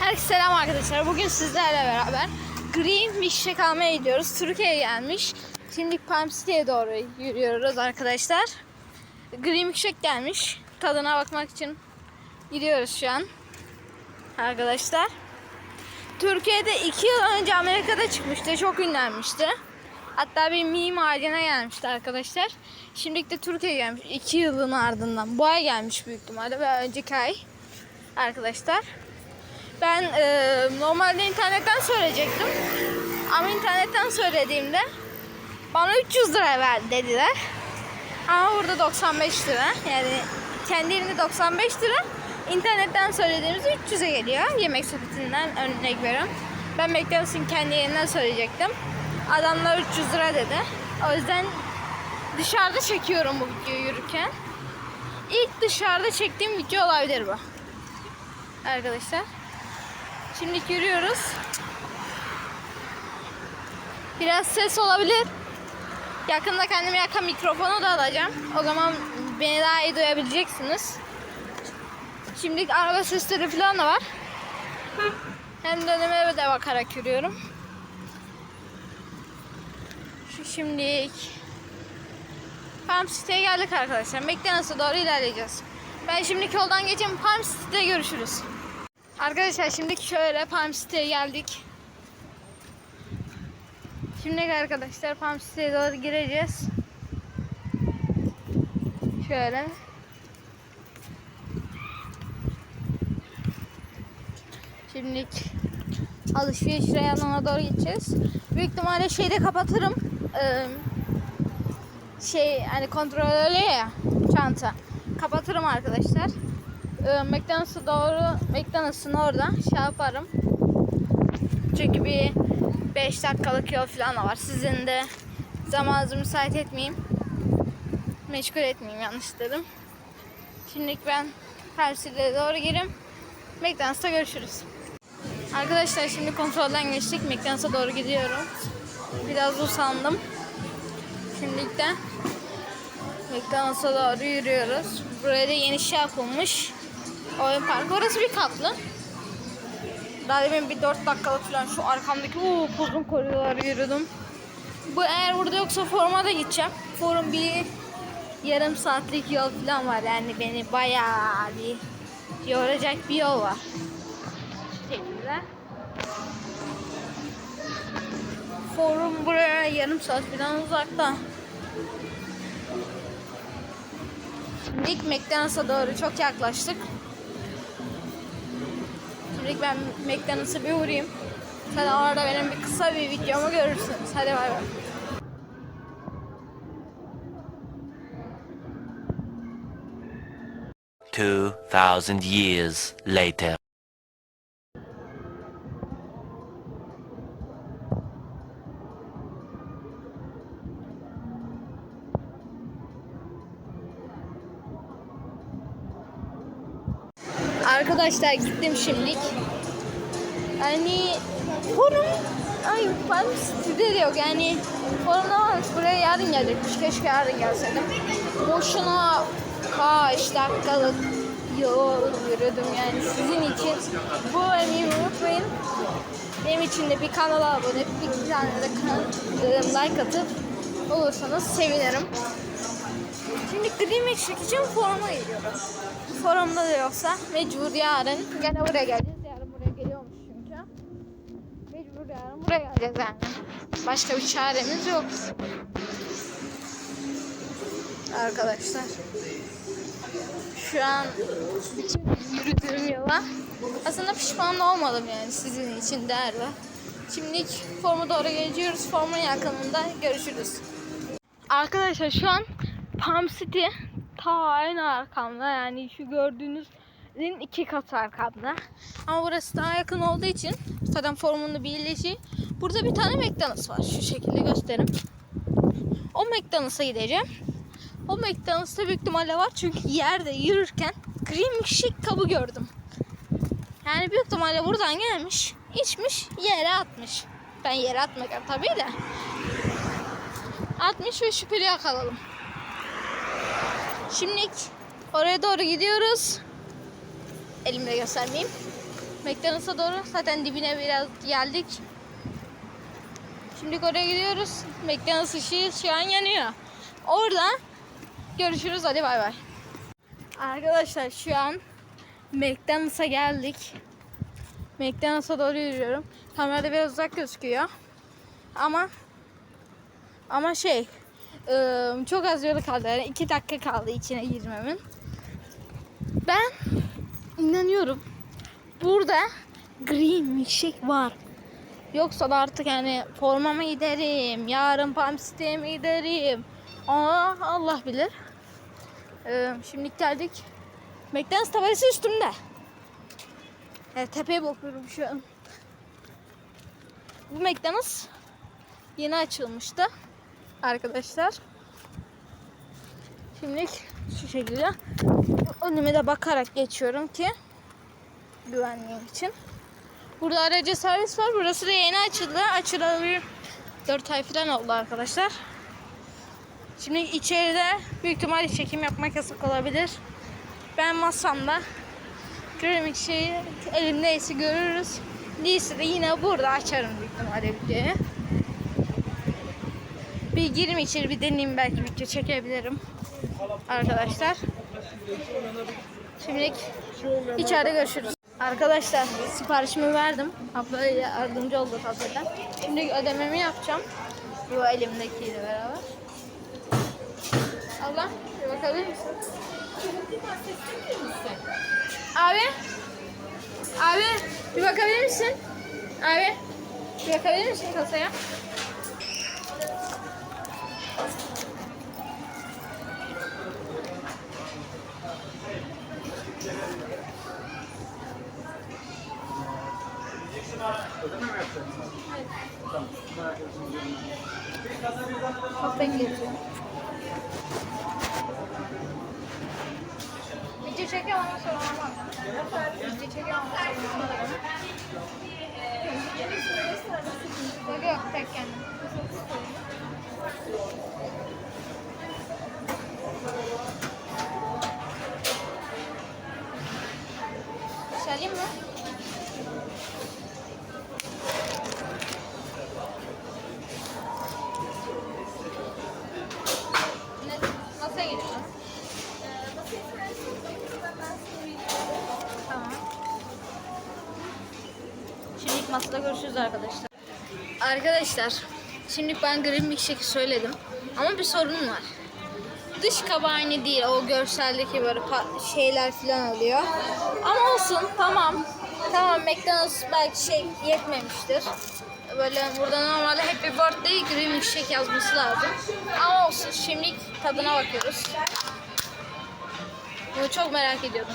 Herkese selam arkadaşlar. Bugün sizlerle beraber Green Milkshake almaya gidiyoruz. Türkiye'ye gelmiş. Şimdi Palm City'ye doğru yürüyoruz arkadaşlar. Green Milkshake gelmiş. Tadına bakmak için gidiyoruz şu an. Arkadaşlar. Türkiye'de 2 yıl önce Amerika'da çıkmıştı. Çok ünlenmişti. Hatta bir meme haline gelmişti arkadaşlar. Şimdi de Türkiye'ye gelmiş. 2 yılın ardından. Bu ay gelmiş büyük ihtimalle ve önceki ay arkadaşlar. Ben e, normalde internetten söyleyecektim. Ama internetten söylediğimde bana 300 lira ver dediler. Ama burada 95 lira. Yani kendi yerinde 95 lira. İnternetten söylediğimizde 300'e geliyor. Yemek sepetinden örnek veriyorum. Ben McDonald's'ın kendi yerinden söyleyecektim. Adamlar 300 lira dedi. O yüzden dışarıda çekiyorum bu videoyu yürürken. İlk dışarıda çektiğim video olabilir bu. Arkadaşlar. Şimdi yürüyoruz. Biraz ses olabilir. Yakında kendime yakın mikrofonu da alacağım. O zaman beni daha iyi duyabileceksiniz. Şimdi araba sesleri falan da var. Hem de önüme de bakarak yürüyorum. Şu şimdilik Palm City'ye geldik arkadaşlar. McDonald's'a doğru ilerleyeceğiz. Ben şimdiki yoldan geçeyim. Palm City'de görüşürüz. Arkadaşlar şimdi şöyle Palm City'ye geldik. Şimdi arkadaşlar Palm City'ye doğru gireceğiz. Şöyle. Şimdilik alışveriş reyonuna doğru gideceğiz. Büyük ihtimalle şeyde kapatırım. Ee, şey hani kontrol ya çanta. Kapatırım arkadaşlar. Ee, McDonald's'a doğru McDonald's'ın orada şey yaparım. Çünkü bir 5 dakikalık yol falan var. Sizin de zamanınızı müsait etmeyeyim. Meşgul etmeyeyim yanlış dedim. Şimdilik ben Persil'e doğru gireyim. McDonald's'ta görüşürüz. Arkadaşlar şimdi kontrolden geçtik. McDonald's'a doğru gidiyorum. Biraz usandım. Şimdilik de McDonald's'a doğru yürüyoruz. Buraya da yeni şey yapılmış. Oyun parkı. Orası bir katlı. Daha demin bir 4 dakikalık falan şu arkamdaki o uzun koridorları yürüdüm. Bu eğer burada yoksa foruma da gideceğim. Forum bir yarım saatlik yol falan var. Yani beni bayağı bir yoracak bir yol var. Şekilde. Forum buraya yarım saat falan uzakta. İlk McDonald's'a doğru çok yaklaştık. Şimdi ben McDonald's'a bir uğrayayım. Sonra orada benim bir kısa bir videomu görürsünüz. Hadi bay bay. Two thousand years later. Arkadaşlar gittim şimdilik. Yani forum ay ben City'de de yok yani forumda varmış buraya yarın gelecekmiş keşke yarın gelseydim. Boşuna kaç dakikalık yol yürüdüm yani sizin için. Bu emeğimi unutmayın. Benim için de bir kanala abone, bir tane de kan- like atıp olursanız sevinirim. Şimdi Green Milkshake için foruma gidiyorum. Forumda da yoksa mecbur yarın gene buraya geleceğiz. Yarın buraya geliyormuş çünkü. Mecbur yarın buraya geleceğiz yani. Başka bir çaremiz yok. Arkadaşlar. Şu an bütün yürüdüğüm yola aslında pişman da olmadım yani sizin için değerli. Şimdi forma doğru geçiyoruz. Formun yakınında görüşürüz. Arkadaşlar şu an Palm City ta en arkamda yani şu gördüğünüzün iki katı arkamda. Ama burası daha yakın olduğu için zaten formunun birleşi. Burada bir tane McDonald's var. Şu şekilde göstereyim. O McDonald's'a gideceğim. O McDonald's'ta büyük ihtimalle var çünkü yerde yürürken Green Milkshake kabı gördüm. Yani büyük ihtimalle buradan gelmiş, içmiş, yere atmış. Ben yere atmayacağım tabii de. Atmış ve şüpheli yakalalım. Şimdi oraya doğru gidiyoruz. Elimle göstermeyeyim. McDonald's'a doğru zaten dibine biraz geldik. Şimdi oraya gidiyoruz. McDonald's ışığı şu an yanıyor. Orada görüşürüz. Hadi bay bay. Arkadaşlar şu an McDonald's'a geldik. McDonald's'a doğru yürüyorum. Kamerada biraz uzak gözüküyor. Ama ama şey çok az yolu kaldı. Yani iki dakika kaldı içine girmemin. Ben inanıyorum. Burada green milkshake var. Yoksa da artık yani formama giderim. Yarın pump siteye giderim. Aa, Allah bilir. Ee, şimdi geldik. McDonald's tabelası üstümde. Evet, tepeye bakıyorum şu an. Bu McDonald's yeni açılmıştı. Arkadaşlar. Şimdi şu şekilde önüme de bakarak geçiyorum ki güvenliğim için. Burada aracı servis var. Burası da yeni açıldı. Açılalı bir 4 ay falan oldu arkadaşlar. Şimdi içeride büyük ihtimalle çekim yapmak yasak olabilir. Ben masamda Kremik şeyi elimdeyse görürüz. Değilse de yine burada açarım büyük ihtimalle videoyu. Bir gireyim içeri bir deneyeyim belki video çekebilirim. Arkadaşlar. Şimdilik içeride görüşürüz. Arkadaşlar siparişimi verdim. Abla yardımcı oldu tatlıdan. Şimdi ödememi yapacağım. Bu elimdekiyle beraber. Abla bir bakabilir misin? Abi. Abi bir bakabilir misin? Abi bir bakabilir misin kasaya? Çok bekletiyorum. Video çekiyorum ama sonra olmaz. Video çekiyorum ama sonra olmaz. Yok yok tek kendim. Söyleyeyim mi? Ne? Masaya. Şimdi masada görüşürüz arkadaşlar. Arkadaşlar, şimdi ben green milkshake söyledim. Ama bir sorun var. Dış kabağı aynı değil. O görseldeki böyle şeyler falan oluyor. Ama olsun, tamam. Tamam, McDonald's belki şey yetmemiştir. Böyle burada normalde Happy Birthday green milkshake yazması lazım. Ama olsun, şimdi tadına bakıyoruz. Bunu çok merak ediyordum.